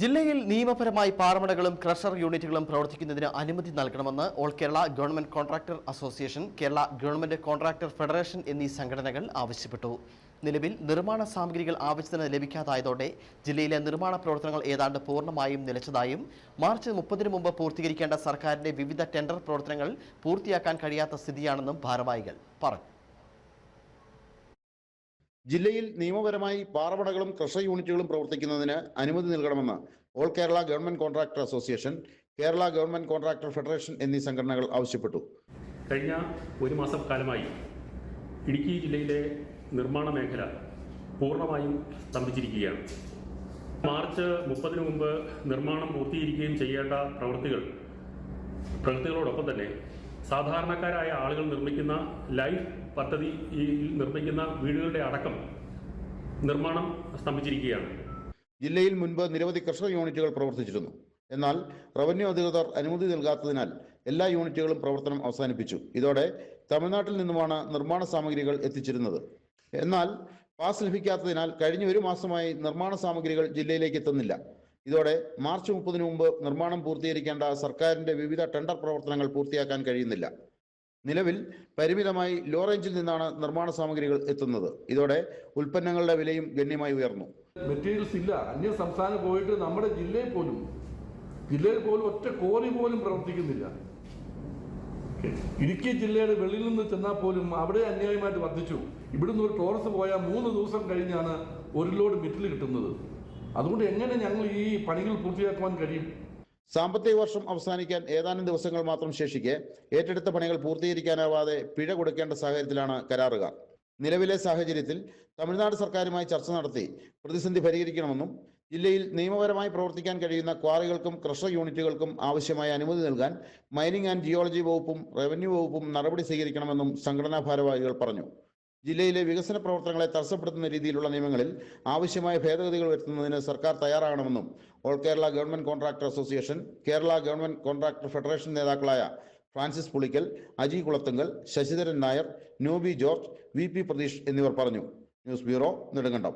ജില്ലയിൽ നിയമപരമായി പാറമടകളും ക്രഷർ യൂണിറ്റുകളും പ്രവർത്തിക്കുന്നതിന് അനുമതി നൽകണമെന്ന് all Kerala government contractor association Kerala government contractor federation എന്നീ സംഘടനകൾ ആവശ്യപ്പെട്ടു. നിലവിൽ നിർമ്മാണ സാമഗ്രികൾ ആവശ്യത്തിന് ലഭിക്കാതായതോടെ ജില്ലയിലെ നിർമ്മാണ പ്രവർത്തനങ്ങൾ ഏതാണ്ട് പൂർണമായും നിലച്ചതായും മാർച്ച് മുപ്പതിനു മുമ്പ് പൂർത്തീകരിക്കേണ്ട സർക്കാരിന്റെ വിവിധ ടെൻഡർ പ്രവർത്തനങ്ങൾ പൂർത്തിയാക്കാൻ കഴിയാത്ത സ്ഥിതിയാണെന്നും ഭാരവാഹികൾ പറഞ്ഞു. ജില്ലയിൽ നിയമപരമായി പാറമടകളും ക്രഷർ യൂണിറ്റുകളും പ്രവർത്തിക്കുന്നതിന് അനുമതി നൽകണമെന്ന് all Kerala government contractor association Kerala government contractor federation എന്നീ സംഘടനകൾ ആവശ്യപ്പെട്ടു. കഴിഞ്ഞ ഒരു മാസം കാലമായി ഇടുക്കി ജില്ലയിലെ നിർമ്മാണ മേഖല പൂർണമായും സ്തംഭിച്ചിരിക്കുകയാണ്. മാർച്ച് മുപ്പതിനു മുമ്പ് നിർമ്മാണം പൂർത്തീകരിക്കുകയും ചെയ്യേണ്ട പ്രവൃത്തികൾ പ്രവൃത്തികളോടൊപ്പം തന്നെ സാധാരണക്കാരായ ആളുകൾ നിർമ്മിക്കുന്ന ലൈഫ് പദ്ധതിയിൽ നിർമ്മിക്കുന്ന വീടുകളുടെ അടക്കം നിർമ്മാണം സ്തംഭിച്ചിരിക്കുകയാണ്. ജില്ലയിൽ മുൻപ് നിരവധി കർഷക യൂണിറ്റുകൾ പ്രവർത്തിച്ചിരുന്നു. എന്നാൽ റവന്യൂ അധികൃതർ അനുമതി നൽകാത്തതിനാൽ എല്ലാ യൂണിറ്റുകളും പ്രവർത്തനം അവസാനിപ്പിച്ചു. ഇതോടെ തമിഴ്നാട്ടിൽ നിന്നുമാണ് നിർമ്മാണ സാമഗ്രികൾ എത്തിച്ചിരുന്നത്. എന്നാൽ പാസ് ലഭിക്കാത്തതിനാൽ കഴിഞ്ഞ ഒരു മാസമായി നിർമ്മാണ സാമഗ്രികൾ ജില്ലയിലേക്ക് എത്തുന്നില്ല. ഇതോടെ മാർച്ച് മുപ്പതിന് മുമ്പ് നിർമ്മാണം പൂർത്തീകരിക്കേണ്ട സർക്കാരിന്റെ വിവിധ ടെൻഡർ പ്രവർത്തനങ്ങൾ പൂർത്തിയാക്കാൻ കഴിയുന്നില്ല. നിലവിൽ പരിമിതമായി ലോ റേഞ്ചിൽ നിന്നാണ് നിർമ്മാണ സാമഗ്രികൾ എത്തുന്നത്. ഇതോടെ ഉൽപ്പന്നങ്ങളുടെ വിലയും ഗണ്യമായി ഉയർന്നു. മെറ്റീരിയൽസ് ഇല്ല. അന്യ സംസ്ഥാനം പോയിട്ട് നമ്മുടെ ജില്ലയിൽ പോലും ജില്ലയിൽ പോലും ഒറ്റ കോറി പോലും പ്രവർത്തിക്കുന്നില്ല. ഇടുക്കി ജില്ലയുടെ വെളിയിൽ നിന്ന് ചെന്നാൽ പോലും അവിടെ അന്യായമായിട്ട് വർദ്ധിച്ചു. ഇവിടുന്ന് ഒരു ടോറസ് പോയാൽ മൂന്ന് ദിവസം കഴിഞ്ഞാണ് ഒരു ലോഡ് മെറ്റീരിയൽ കിട്ടുന്നത്. അതുകൊണ്ട് എങ്ങനെ ഞങ്ങൾ ഈ പണികൾ പൂർത്തിയാക്കുവാൻ കഴിയും? സാമ്പത്തിക വർഷം അവസാനിക്കാൻ ഏതാനും ദിവസങ്ങൾ മാത്രം ശേഷിക്കെ ഏറ്റെടുത്ത പണികൾ പൂർത്തീകരിക്കാനാവാതെ പിഴ കൊടുക്കേണ്ട സാഹചര്യത്തിലാണ് കരാറുകാർ നിലവിലെ സാഹചര്യത്തിൽ തമിഴ്നാട് സർക്കാരുമായി ചർച്ച നടത്തി പ്രതിസന്ധി പരിഹരിക്കണമെന്നും ജില്ലയിൽ നിയമപരമായി പ്രവർത്തിക്കാൻ കഴിയുന്ന ക്വാറികൾക്കും ക്രഷർ യൂണിറ്റുകൾക്കും ആവശ്യമായ അനുമതി നൽകാൻ മൈനിങ് ആൻഡ് ജിയോളജി വകുപ്പും റവന്യൂ വകുപ്പും നടപടി സ്വീകരിക്കണമെന്നും സംഘടനാ ഭാരവാഹികൾ പറഞ്ഞു. ജില്ലയിലെ വികസന പ്രവർത്തനങ്ങളെ തടസ്സപ്പെടുത്തുന്ന രീതിയിലുള്ള നിയമങ്ങളിൽ ആവശ്യമായ ഭേദഗതികൾ വരുത്തുന്നതിന് സർക്കാർ തയ്യാറാകണമെന്നും all Kerala government contractor association Kerala government contractor federation നേതാക്കളായ Francis Pulickal Aji Kulathunkal Sasidharan Nair Noby George V P Pratheesh എന്നിവർ പറഞ്ഞു. News bureau Nedumkandam.